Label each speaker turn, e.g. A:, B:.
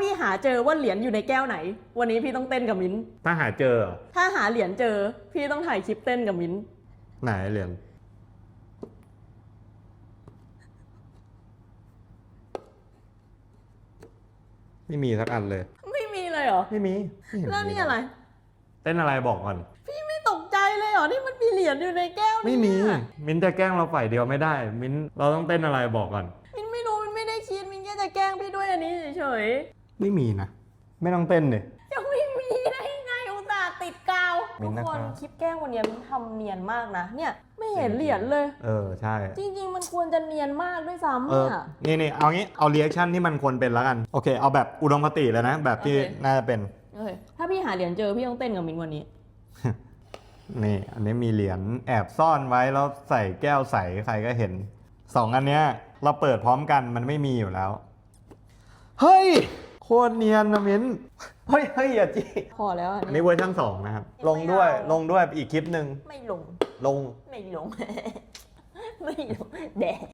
A: พี่หาเจอว่าเหรียญอยู่ในแก้วไหน วันนี้พี่ต้องเต้นกับมิ้นท์
B: ถ้าหาเจอเหรอ
A: ถ้าหาเหรียญเจอ พี่ต้องถ่ายคลิปเต้นกับมิ้นท์
B: ไหนเหรียญไม่มีสักอันเลย
A: ไม่มีเลยเหรอ
B: ไม่มีม่เห็
A: แล้วนี่อะไร
B: เต้นอะไรบอกก่อน
A: พี่ไม่ตกใจเลยเหรอ นี่มันมีเหรียญอยู่ในแก้ว
B: ไม่มี
A: เนี่ย
B: มิ้นจะแกล้งเราฝ่ายเดียวไม่ได้ มิ้นเราต้องเต้นอะไรบอกก่อน
A: มินไม่รู้มินไม่ได้คิดมินแค่จะแกล้งพี่ด้วยอันนี้เฉย
B: ไม่มีนะ ไม่ต้องเต้นเลย
A: ๆยังไม่มีได้ไงอุตส่าห์ติดกาว
B: มิ้
A: ทุ
B: น
A: ก
B: นะ
A: คน
B: ครับ
A: คลิปแกล้งวันนี้มินทำเนียนมากนะ เนี่ยไม่เห็นเหรียญเลย
B: เออใช่
A: จริง ๆ มันควรจะเนียนมากด้วยซ้ำ
B: เออ
A: เนี่ย
B: นี่นี่เอางี้เอาเรีแอคชั่นที่มันควรเป็นแล้วกัน โอเค เอาแบบอุดมคติเลยนะ แบบที่
A: โอเค
B: น่าจะเป็น
A: โอเคถ้าพี่หาเหรียญเจอพี่ต้องเต้นกับมินวันนี้
B: นี่ อันนี้มีเหรียญแอบซ่อนไว้แล้วใส่แก้วใสใครก็เห็นสองอันเนี้ยเราเปิดพร้อมกันมันไม่มีอยู่แล้ว เฮ้ยโค ตรเนียนนะมิ้นเฮ้ยเฮ้ยอย่าจี
A: พอแล้ว
B: อันนี้เวอร์ชันสองนะครับ ลงด้วยลงด้วยอีกคลิปหนึ่ง
A: ไม่ลง
B: ลง
A: ไม่ลง ไม่ลงแดก